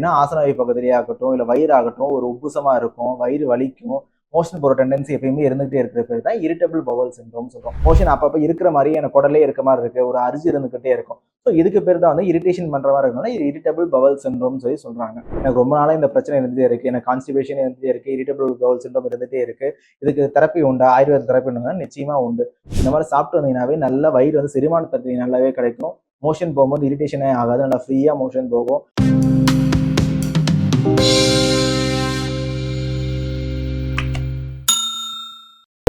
ஏன்னா ஆசனவை பகுதியாகட்டும் இல்லை வயிறு ஆகட்டும் ஒரு உப்புசமாக இருக்கும் வயிறு வலிக்கும் மோஷன் போகிற டெண்டன்சி எப்பயுமே இருந்துகிட்டே இருக்கிற பேர் தான் இரிட்டபிள் பவல் சிண்ட்ரோம் சொல்கிறோம் மோஷன் அப்பப்போ இருக்கிற மாதிரி எனக்கு குடலே இருக்க மாதிரி இருக்கு ஒரு அரிசி இருந்துகிட்டே இருக்கும். ஸோ இதுக்கு பேர் தான் வந்து இரிட்டேஷன் பண்ணுற மாதிரி இருக்கணும்னா இது இரிட்டபிள் பவல் சிண்ட்ரோம் சொல்லி சொல்கிறாங்க எனக்கு ரொம்ப நாளாக இந்த பிரச்சனை இருந்துகிட்டே இருக்கு எனக்கு கான்ஸ்டிபேஷன் இருந்துகிட்டே இருக்கு இரிட்டபிள் பவல் சிண்ட்ரோம் இருந்துகிட்டே இருக்கு. இதுக்கு தெரப்பி உண்டு? ஆயுர்வேத தெரப்பி உண்டுனா? நிச்சயமாக உண்டு. இந்த மாதிரி சாப்பிட்டு வந்தீங்கன்னாவே நல்ல வயிறு வந்து செரிமானத்தை நல்லாவே கிடைக்கும். மோஷன் போகும்போது இரிட்டேஷனே ஆகாது நல்லா ஃப்ரீயாக மோஷன் போகும்.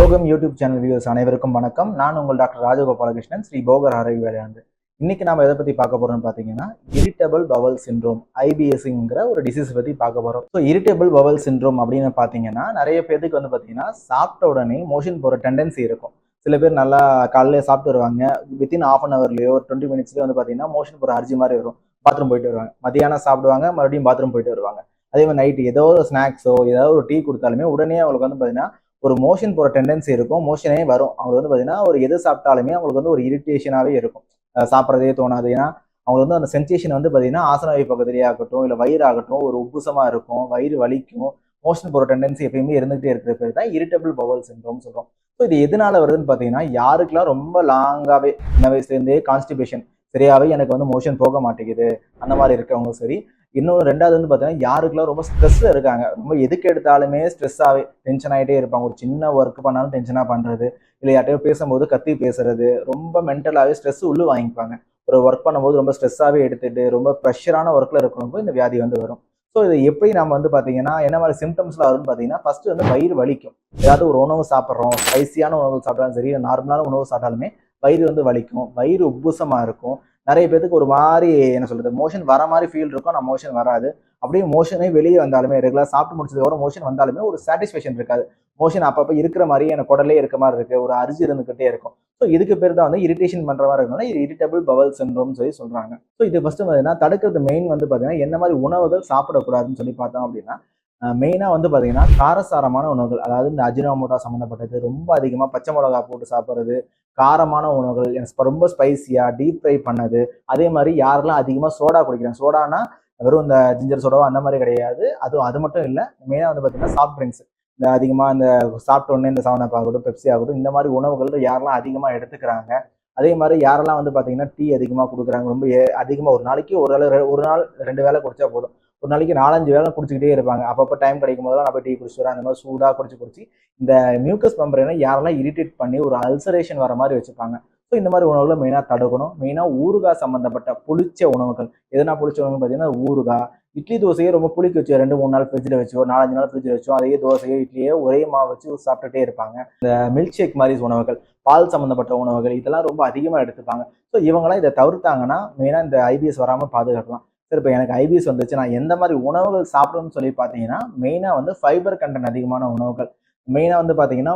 யோகம் யூடியூப் சேனல் வியூஸ் அனைவருக்கும் வணக்கம். நான் உங்கள் டாக்டர் ராஜகோபாலகிருஷ்ணன் ஸ்ரீ போகர் ஆரோக்கிய விளையாண்டு இன்னைக்கு நம்ம எதை பத்தி பார்க்க போறோம்னு பாத்தீங்கன்னா இரிட்டபிள் பவல் சிண்ட்ரோம் ஐபிஎஸ்ங்கிற ஒரு டிசீஸ் பத்தி பார்க்க போறோம். ஸோ இரிட்டபிள் பவல் சிண்ட்ரோம் அப்படின்னு பாத்தீங்கன்னா நிறைய பேருக்கு வந்து பாத்தீங்கன்னா சாப்பிட்ட உடனே மோஷன் போற டெண்டன்சி இருக்கும். சில பேர் நல்லா காலையில சாப்பிட்டு வருவாங்க. வித்தின் ஆஃப் அன் ஹவர்லயோ ஒரு டுவெண்ட்டி மினிட்ஸ்லயோ வந்து பாத்தீங்கன்னா மோஷன் போற அர்ஜி மாதிரி வரும். பாத்ரூம் போயிட்டு வருவாங்க. மதியானம் சாப்பிடுவாங்க மறுபடியும் பாத்ரூம் போயிட்டு வருவாங்க. அதே மாதிரி நைட்டு ஏதோ ஒரு ஸ்நாக்ஸோ ஏதாவது ஒரு டீ கொடுத்தாலுமே உடனே அவங்களுக்கு வந்து பாத்தீங்கன்னா ஒரு மோஷன் போகிற டெண்டன்சி இருக்கும். மோஷனே வரும். அவங்களுக்கு வந்து பார்த்தீங்கன்னா ஒரு எது சாப்பிட்டாலுமே அவங்களுக்கு வந்து ஒரு இரிட்டேஷனாகவே இருக்கும். சாப்பிட்றதே தோணாது. ஏன்னா அவங்களுக்கு வந்து அந்த சென்சேஷன் வந்து பார்த்தீங்கன்னா ஆசனவை பகுதியே ஆகட்டும் இல்லை வயிறு ஆகட்டும் ஒரு உப்புசமாக இருக்கும். வயிறு வலிக்கும். மோஷன் போகிற டெண்டன்சி எப்பயுமே இருந்துகிட்டே இருக்கிற பேர் தான் இரிட்டபிள் பவல் சிண்ட்ரோம் சொல்கிறோம் ஸோ இது எதனால வருதுன்னு பார்த்தீங்கன்னா யாருக்கெல்லாம் ரொம்ப லாங்காகவே சின்ன வயசுலேருந்தே கான்ஸ்டிபேஷன் சரியாகவே எனக்கு வந்து மோஷன் போக மாட்டேங்குது. அந்த மாதிரி இருக்கிறவங்களும் சரி இன்னொரு ரெண்டாவது வந்து பார்த்தீங்கன்னா யாருக்கெல்லாம் ரொம்ப ஸ்ட்ரெஸ்ஸில் இருக்காங்க ரொம்ப எதுக்கு எடுத்தாலுமே ஸ்ட்ரெஸ்ஸாகவே டென்ஷன் ஆகிட்டே இருப்பாங்க. ஒரு சின்ன ஒர்க் பண்ணாலும் டென்ஷனாக பண்ணுறது இல்லை யார்ட்டையோ பேசும்போது கத்தி பேசுறது ரொம்ப மென்டலாகவே ஸ்ட்ரெஸ் உள்ளு வாங்கிப்பாங்க. ஒரு ஒர்க் பண்ணும்போது ரொம்ப ஸ்ட்ரெஸ்ஸாகவே எடுத்துட்டு ரொம்ப ப்ரெஷரான ஒர்க்கில் இருக்கிறவங்க இந்த வியாதி வந்து வரும். ஸோ இது எப்படி நம்ம வந்து பார்த்தீங்கன்னா என்ன மாதிரி சிம்டம்ஸ்லாம் வரும்னு பார்த்தீங்கன்னா ஃபஸ்ட்டு வந்து வயிறு வலிக்கும். ஏதாவது ஒரு உணவு சாப்பிட்றோம் ஸ்பைசியான உணவு சாப்பிட்டாலும் சரி நார்மலான உணவு சாப்பிட்டாலுமே வயிறு வந்து வலிக்கும். வயிறு உப்புசமாக இருக்கும். நிறைய பேத்துக்கு ஒரு மாதிரி என்ன சொல்றது மோஷன் வர மாதிரி ஃபீல் இருக்கும். ஆனால் மோஷன் வராது. அப்படியே மோஷனே வெளியே வந்தாலுமே ரெகுலர் சாப்பிட்டு முடிச்சதுக்கப்புறம் மோஷன் வந்தாலுமே ஒரு சாட்டிஸ்ஃபேக்ஷன் இருக்காது. மோஷன் அப்பப்போ இருக்கிற மாதிரி எனக்கு குடலே இருக்க மாதிரி இருக்கு. ஒரு அரிசி இருந்துகிட்டே இருக்கும். ஸோ இதுக்கு பேர் தான் வந்து இரிட்டேஷன் பண்ற மாதிரி இருக்கனால இது இரிட்டபிள் பவல் சின்ரோம்னு சொல்லி சொல்றாங்க. ஸோ இது ஃபர்ஸ்ட் பார்த்தீங்கன்னா தடுக்கிறது மெயின் வந்து பார்த்தீங்கன்னா என்ன மாதிரி உணவுகள் சாப்பிடக்கூடாதுன்னு சொல்லி பார்த்தோம் அப்படின்னா மெயினாக வந்து பார்த்தீங்கன்னா காரசாரமான உணவுகள் அதாவது இந்த அஜினாமோட்டா சம்மந்தப்பட்டது ரொம்ப அதிகமாக பச்சை மிளகா போட்டு சாப்பிட்றது காரமான உணவுகள் எனக்கு ரொம்ப ஸ்பைசியாக டீப் ஃப்ரை பண்ணது அதே மாதிரி யாரெல்லாம் அதிகமாக சோடா குடிக்கிறாங்க சோடானா வெறும் இந்த ஜிஞ்சர் சோடாவோ அந்த மாதிரி கிடையாது அதுவும் அது மட்டும் இல்லை மெயினாக வந்து பார்த்தீங்கன்னா சாஃப்ட் ட்ரிங்க்ஸ் இந்த அதிகமாக இந்த சாப்பிட்ட உடனே இந்த செவன் ஆகட்டும் பெப்சி ஆகட்டும் இந்த மாதிரி உணவுகள் யாரெல்லாம் அதிகமாக எடுத்துக்கிறாங்க அதே மாதிரி யாரெல்லாம் வந்து பார்த்தீங்கன்னா டீ அதிகமாக கொடுக்குறாங்க ரொம்ப அதிகமாக ஒரு நாளைக்கு ஒரு வேளை ஒரு நாள் ரெண்டு வேளை குடிச்சா போதும். ஒரு நாளைக்கு நாலஞ்சு வேளை குடிச்சிக்கிட்டே இருப்பாங்க. அப்பப்போ டைம் கிடைக்கும் போதெல்லாம் நான் போய் டீ குடிச்சு வரேன் அந்த மாதிரி சூடாக குடிச்சு குடிச்சு இந்த மியூக்கஸ் மெம்பரேனை யாரெல்லாம் இரிட்டேட் பண்ணி ஒரு அல்சரேஷன் வர மாதிரி வச்சுப்பாங்க. ஸோ இந்த மாதிரி உணவுகளை மெயினாக தடுக்கணும். மெயினாக ஊறுகாய் சம்மந்தப்பட்ட புளிச்ச உணவுகள். எதனா புளிச்ச உணவு பார்த்தீங்கன்னா ஊறுகாய். இட்லி தோசையே ரொம்ப புளிக்க வச்சு ரெண்டு மூணு நாள் ஃப்ரிட்ஜில் வச்சோ நாலஞ்சு நாள் ஃப்ரிட்ஜில் வச்சோ அதே தோசையோ இட்லியோ ஒரே மாவு வச்சு சாப்பிட்டுட்டே இருப்பாங்க. இந்த மில்க் ஷேக் மாதிரி உணவுகள் பால் சம்மந்தப்பட்ட உணவுகள் இதெல்லாம் ரொம்ப அதிகமாக எடுத்துப்பாங்க. ஸோ இவங்களாம் இதை தவிர்த்தாங்கன்னா மெயினாக இந்த ஐபிஎஸ் வராமல் பாதுகாக்கலாம். சரி இப்போ எனக்கு ஐபிஎஸ் வந்துச்சு. நான் எந்த மாதிரி உணவுகள் சாப்பிடணும்னு சொல்லி பார்த்தீங்கன்னா மெயினாக வந்து ஃபைபர் கண்டென்ட் அதிகமான உணவுகள். மெயினாக வந்து பார்த்தீங்கன்னா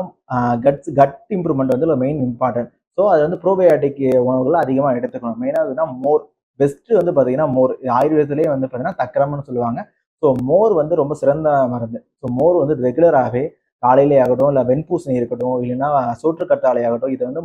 கட்ஸ் கட் இம்ப்ரூவ்மெண்ட் வந்து மெயின் இம்பார்ட்டன்ட் ஸோ அது வந்து ப்ரோபயோட்டிக் உணவுகள் அதிகமாக எடுத்துக்கணும். மெயினாக அதுனா மோர். பெஸ்ட்டு வந்து பார்த்தீங்கன்னா மோர். ஆயுர்வேதத்துலேயே வந்து பார்த்தீங்கன்னா தக்கரம்னு சொல்லுவாங்க. ஸோ மோர் வந்து ரொம்ப சிறந்த மருந்து. ஸோ மோர் வந்து ரெகுலராகவே காலையிலே ஆகட்டும் இல்லை வெண்பூசணி இருக்கட்டும் இல்லைன்னா சோற்றுக்கத்தாழை ஆகட்டும் இதை வந்து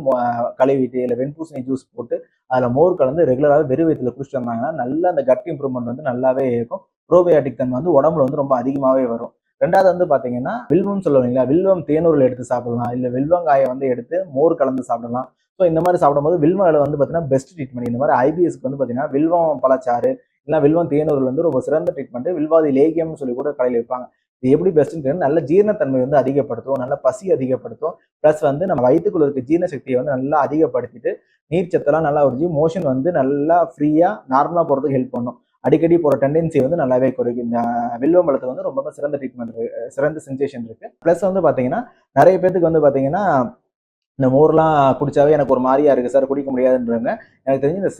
கழுவிட்டு இல்லை வெண்பூசணி ஜூஸ் போட்டு அதில் மோர் கலந்து ரெகுலராகவே வெறு வயிற்றுல குடிச்சிட்டு வந்தாங்கன்னா நல்ல அந்த கட் இம்ப்ரூவ்மெண்ட் வந்து நல்லாவே இருக்கும். ப்ரோபயாட்டிக் தன்மை வந்து உடம்புல வந்து ரொம்ப அதிகமாகவே வரும். ரெண்டாவது வந்து பார்த்தீங்கன்னா வில்வம் சொல்லுவீங்களா வில்வம் தேனூரில் எடுத்து சாப்பிடலாம். இல்லை வில்வங்காயை வந்து எடுத்து மோர் கலந்து சாப்பிடலாம். ஸோ இந்த மாதிரி சாப்பிடும்போது வில்வம் இலை வந்து பார்த்தீங்கன்னா பெஸ்ட் ட்ரீட்மெண்ட் இந்த மாதிரி ஐபிஎஸ்க்கு வந்து பார்த்தீங்கன்னா வில்வம் பழச்சாறு இல்லை வில்வம் தேனூரில் வந்து ரொம்ப சிறந்த ட்ரீட்மெண்ட் வில்வாதி லேகியம்னு சொல்லி கூட கடையில் வைப்பாங்க. இது எப்படி பெஸ்ட்னு நல்ல ஜீரணத்தன்மை வந்து அதிகப்படுத்தும் நல்ல பசி அதிகப்படுத்தும். ப்ளஸ் வந்து நம்ம வயிற்றுக்குள்ள இருக்க ஜீரண சக்தியை வந்து நல்லா அதிகப்படுத்திட்டு நீர் சத்தெல்லாம் நல்லா உறிஞ்சி மோஷன் வந்து நல்லா ஃப்ரீயாக நார்மலாக போகிறதுக்கு ஹெல்ப் பண்ணும். அடிக்கடி போகிற டெண்டன்சி வந்து நல்லாவே குறைக்கும். இந்த வில்வம்பழத்துக்கு வந்து ரொம்ப சிறந்த ட்ரீட்மெண்ட் இருக்கு சிறந்த சென்சேஷன் இருக்கு. ப்ளஸ் வந்து பார்த்தீங்கன்னா நிறைய பேத்துக்கு வந்து பார்த்தீங்கன்னா இந்த மோர்லாம் குடித்தாவே எனக்கு ஒரு மாதிரியா இருக்குது சார் குடிக்க முடியாதுன்றவங்க. எனக்கு தெரிஞ்சு இந்த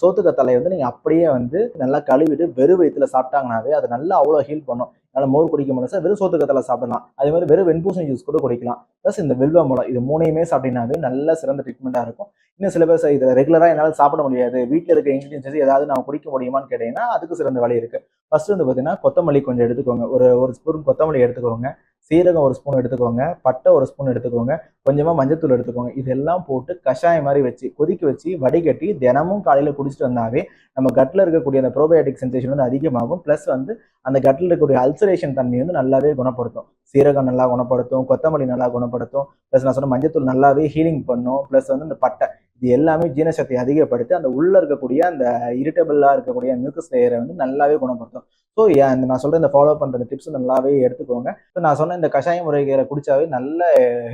சோத்துக்கத்தலை வந்து நீங்கள் அப்படியே வந்து நல்லா கழுவிட்டு வெறும் வயிற்றுல சாப்பிட்டாங்கனாவே அது நல்லா அவ்வளோ ஹீல் பண்ணும். அதனால் மோர் குடிக்க முடியல சார் வெறும் சோத்துக்கத்தலை சாப்பிடலாம். அதே மாதிரி வெறும் வெண்பூசணி ஜூஸ் கூட குடிக்கலாம். ப்ளஸ் இந்த வெல்வ மூலம் இது மூணையுமே சாப்பிட்டீங்கன்னாவே நல்ல சிறந்த ட்ரீட்மெண்ட்டாக இருக்கும். இன்னும் சில பேர் இதில் ரெகுலராக என்னால் சாப்பிட முடியாது. வீட்டில் இருக்க இன்க்ரீடியன்ஸ் ஏதாவது நான் குடிக்க முடியுமான்னு கேட்டீங்கன்னா அதுக்கு சிறந்த வழி இருக்குது ஃபர்ஸ்ட் வந்து பார்த்தீங்கன்னா கொத்தமல்லி கொஞ்சம் எடுத்துக்கோங்க. ஒரு ஒரு ஸ்பூன் கொத்தமல்லி எடுத்துக்கோங்க. சீரகம் ஒரு ஸ்பூன் எடுத்துக்கோங்க பட்டை ஒரு ஸ்பூன் எடுத்துக்கோங்க கொஞ்சமாக மஞ்சத்தூள் எடுத்துக்கோங்க. இதெல்லாம் போட்டு கஷாயம் மாதிரி வச்சு கொதிக்க வச்சு வடிகட்டி தினமும் காலையில் குடிச்சிட்டு வந்தாவே நம்ம கட்டில் இருக்கக்கூடிய அந்த ப்ரோபயோட்டிக் சென்சேஷன் வந்து அதிகமாகும். ப்ளஸ் வந்து அந்த கட்டில் இருக்கக்கூடிய அல்சரேஷன் தன்மை வந்து நல்லாவே குணப்படுத்தும். சீரகம் நல்லா குணப்படுத்தும் கொத்தமல்லி நல்லா குணப்படுத்தும். ப்ளஸ் நான் சொன்ன மஞ்சத்தூள் நல்லாவே ஹீலிங் பண்ணும். ப்ளஸ் வந்து இந்த பட்டை. இது எல்லாமே ஜீனசக்தியை அதிகப்படுத்தி அந்த உள்ள இருக்கக்கூடிய அந்த இரிட்டபிளாக இருக்கக்கூடிய மியூக்கஸ் லேயரை வந்து நல்லாவே குணப்படுத்தும். ஸோ இந்த நான் சொல்ற இந்த ஃபாலோ பண்ற டிப்ஸ் நல்லாவே எடுத்துக்கோங்க. ஸோ நான் சொன்ன இந்த கஷாய முறைகளை குடிச்சாவே நல்ல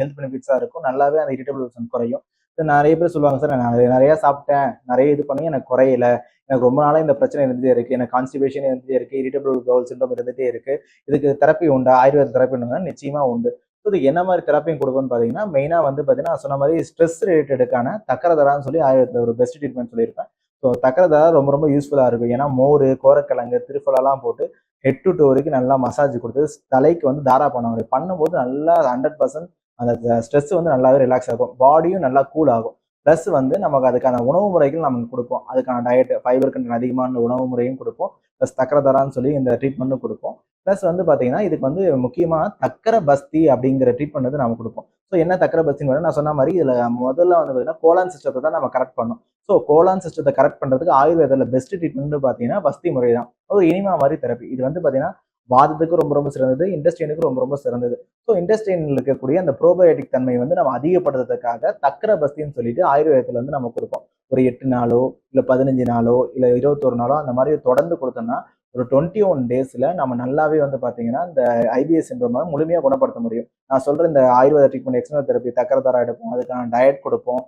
ஹெல்த் பெனிஃபிட்ஸாக இருக்கும். நல்லாவே அந்த இரிட்டபிள் குறையும். நிறைய பேர் சொல்லுவாங்க சார் நான் நிறைய சாப்பிட்டேன். நிறைய இது பண்ணி எனக்கு குறையல. எனக்கு ரொம்ப நாளாக இந்த பிரச்சனை இருந்துகிட்டே இருக்கு. எனக்கு கான்ஸ்டிபேஷன் இருந்துகிட்டே இருக்கு. இரிட்டபிள் பவுல் சிண்டம் இருந்துகிட்டே இருக்கு. இதுக்கு தெரப்பி உண்டா? ஆயுர்வேத தெரப்பி உண்டுன்னா நிச்சயமா உண்டு. ஸோ இது என்ன மாதிரி தெரப்பியும் கொடுக்கும்னு பார்த்தீங்கன்னா மெயினாக வந்து பார்த்தீங்கன்னா நான் சொன்ன மாதிரி ஸ்ட்ரெஸ் ரிலேட்டடுக்கான தக்கரதரான்னு சொல்லி ஆயுர்வேதத்தில் ஒரு பெஸ்ட் ட்ரீட்மெண்ட் சொல்லியிருப்பேன். ஸோ தக்கரதரா ரொம்ப ரொம்ப யூஸ்ஃபுல்லாக இருக்கும். ஏன்னா மோர் கோரக்கிழங்கு திருப்பலாம் போட்டு ஹெட் டு டோ வரைக்கும் நல்லா மசாஜ் கொடுத்து தலைக்கு வந்து தாரா பண்ணுவாங்க. பண்ணும்போது நல்லா ஹண்ட்ரட் பர்சன்ட் அந்த ஸ்ட்ரெஸ் வந்து நல்லாவே ரிலாக்ஸ் ஆகும். பாடியும் நல்லா கூல் ஆகும். ப்ளஸ் வந்து நமக்கு அதுக்கான உணவு முறைகள் நமக்கு கொடுப்போம். அதுக்கான டயட் ஃபைபர் கண்டன் அதிகமான உணவு முறையும் கொடுப்போம். ப்ளஸ் தக்கரதரான்னு சொல்லி இந்த ட்ரீட்மெண்ட்டும் கொடுப்போம். ப்ளஸ் வந்து பார்த்தீங்கன்னா இதுக்கு வந்து முக்கியமாக தக்கர பஸ்தி அப்படிங்கிற ட்ரீட்மெண்ட் வந்து நம்ம கொடுப்போம். ஸோ என்ன தக்கர பஸ்தின்னு நான் சொன்ன மாதிரி இதில் முதல்ல வந்து பார்த்தீங்கன்னா கோலான் சிஸ்டத்தை தான் நம்ம கரெக்ட் பண்ணோம் ஸோ கோலான் சிஸ்டத்தை கரெக்ட் பண்ணுறதுக்கு ஆயுர்வேதில் பெஸ்ட் ட்ரீட்மெண்ட் பார்த்தீங்கன்னா பஸ்தி முறை தான். ஒரு இனிமா மாதிரி தெரப்பி இது வந்து பார்த்தீங்கன்னா வாதத்துக்கு ரொம்ப ரொம்ப சிறந்தது இண்டஸ்ட்ரியனுக்கு ரொம்ப ரொம்ப சிறந்தது. ஸோ இண்டஸ்ட்ரியனில் இருக்கக்கூடிய அந்த ப்ரோபயோட்டிக் தன்மை வந்து நம்ம அதிகப்படுத்துறதுக்காக தக்கர பஸ்தின்னு சொல்லிட்டு ஆயுர்வேதத்தில் வந்து நம்ம கொடுப்போம். ஒரு எட்டு நாளோ இல்லை பதினஞ்சு நாளோ இல்லை இருபத்தொரு நாளோ அந்த மாதிரி தொடர்ந்து கொடுத்தோம்னா ஒரு டுவெண்ட்டி ஒன் டேஸில் நம்ம நல்லாவே வந்து பார்த்தீங்கன்னா இந்த ஐபிஎஸ் சிண்ட்ரோமை முழுமையாக குணப்படுத்த முடியும். நான் சொல்கிற இந்த ஆயுர்வேத ட்ரீட்மெண்ட் எக்ஸ்டர்னல் தெரப்பி தக்கர தரா எடுப்போம் அதுக்கான டயட் கொடுப்போம்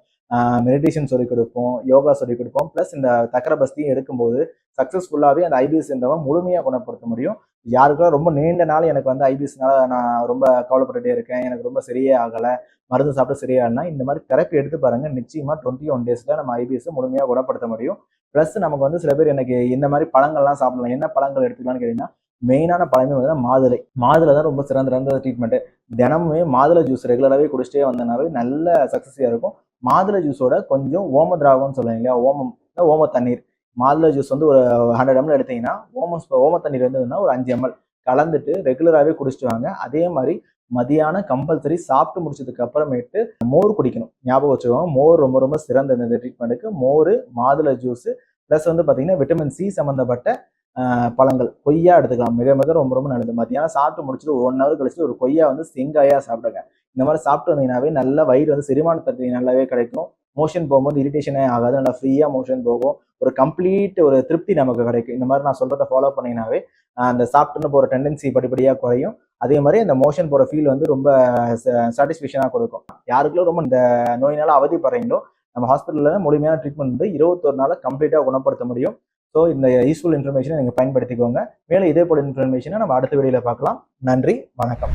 மெடிடேஷன் சொல்லிக் கொடுப்போம் யோகா சொல்லிக் கொடுப்போம் ப்ளஸ் இந்த தக்கர பஸ்தியும் எடுக்கும்போது சக்ஸஸ்ஃபுல்லாகவே அந்த ஐபிஎஸ் சிண்ட்ரோமை முழுமையாக குணப்படுத்த முடியும். யாருக்கெல்லாம் ரொம்ப நீண்ட நாள் எனக்கு வந்து ஐபிஎஸ்னால நான் ரொம்ப கவலைப்பட்டுட்டே இருக்கேன். எனக்கு ரொம்ப சரியே ஆகலை. மருந்து சாப்பிட்டு சரியாகலனா இந்த மாதிரி தெரப்பி எடுத்து பாருங்க. நிச்சயமா டுவெண்ட்டி ஒன் டேஸ்ல நம்ம ஐபிஎஸ் முழுமையாக குணப்படுத்த முடியும். ப்ளஸ் நமக்கு வந்து சில பேர் எனக்கு இந்த மாதிரி பழங்கள்லாம் சாப்பிடலாம். என்ன பழங்கள் எடுத்துக்கலாம்னு கேட்டீங்கன்னா மெயினான பழமே வந்து மாதுளை. மாதுளை தான் ரொம்ப சிறந்த சிறந்த ட்ரீட்மெண்ட்டு தினமுமே மாதுளை ஜூஸ் ரெகுலராகவே குடிச்சிட்டே வந்தனாவே நல்ல சக்ஸஸியாக இருக்கும். மாதுளை ஜூஸோட கொஞ்சம் ஓம திராவம்னு சொல்லுவாங்க இல்லையா? ஓமம் ஓம தண்ணீர். மாதுளை ஜூஸ் வந்து ஒரு ஹண்ட்ரட் எம்எல் எடுத்தீங்கன்னா ஓம ஓம தண்ணீர் இருந்ததுன்னா ஒரு அஞ்சு எம்எல் கலந்துட்டு ரெகுலராகவே குடிச்சிட்டு வாங்க. அதே மாதிரி மதியானம் கம்பல்சரி சாப்பிட்டு முடிச்சதுக்கு அப்புறமேட்டு மோர் குடிக்கணும். ஞாபகம் வச்சுக்கோங்க மோர் ரொம்ப ரொம்ப சிறந்த இந்த ட்ரீட்மெண்ட்டுக்கு மோர் மாதுளை ஜூஸ் ப்ளஸ் வந்து பார்த்தீங்கன்னா விட்டமின் சி சம்மந்தப்பட்ட பழங்கள். கொய்யா எடுத்துக்கலாம். மிக மிக ரொம்ப ரொம்ப நல்லது. மத்தியானம் சாப்பிட்டு முடிச்சுட்டு ஒரு ஒன் ஹவர் கழிச்சு ஒரு கொய்யா வந்து செங்காயா சாப்பிடுங்க. இந்த மாதிரி சாப்பிட்டு வந்தீங்கன்னாவே நல்ல வயிறு வந்து செரிமான தன்மை நல்லாவே கிடைக்கும். மோஷன் போகும்போது இரிட்டேஷனே ஆகாது. நல்லா ஃப்ரீயாக மோஷன் போகும். ஒரு கம்ப்ளீட் ஒரு திருப்தி நமக்கு கிடைக்கும். இந்த மாதிரி நான் சொல்கிறத ஃபாலோ பண்ணிங்கனாவே அந்த சாப்பிட்டுன்னு போகிற டெண்டன்சி படிப்படியாக குறையும். அதே மாதிரி அந்த மோஷன் போகிற ஃபீல் வந்து ரொம்ப சாட்டிஸ்ஃபேக்ஷனாக கொடுக்கும். யாருக்கெல்லாம் ரொம்ப இந்த நோயினால் அவதிப்படுறீங்களோ நம்ம ஹாஸ்பிட்டலில் முழுமையான ட்ரீட்மெண்ட் வந்து இருபத்தொரு நாளில் கம்ப்ளீட்டாக குணப்படுத்த முடியும். ஸோ இந்த யூஸ்ஃபுல் இன்ஃபர்மேஷனை நீங்கள் பயன்படுத்திக்கோங்க. மேலும் இதே போல இன்ஃபர்மேஷனை நம்ம அடுத்த வீடியோவில் பார்க்கலாம். நன்றி வணக்கம்.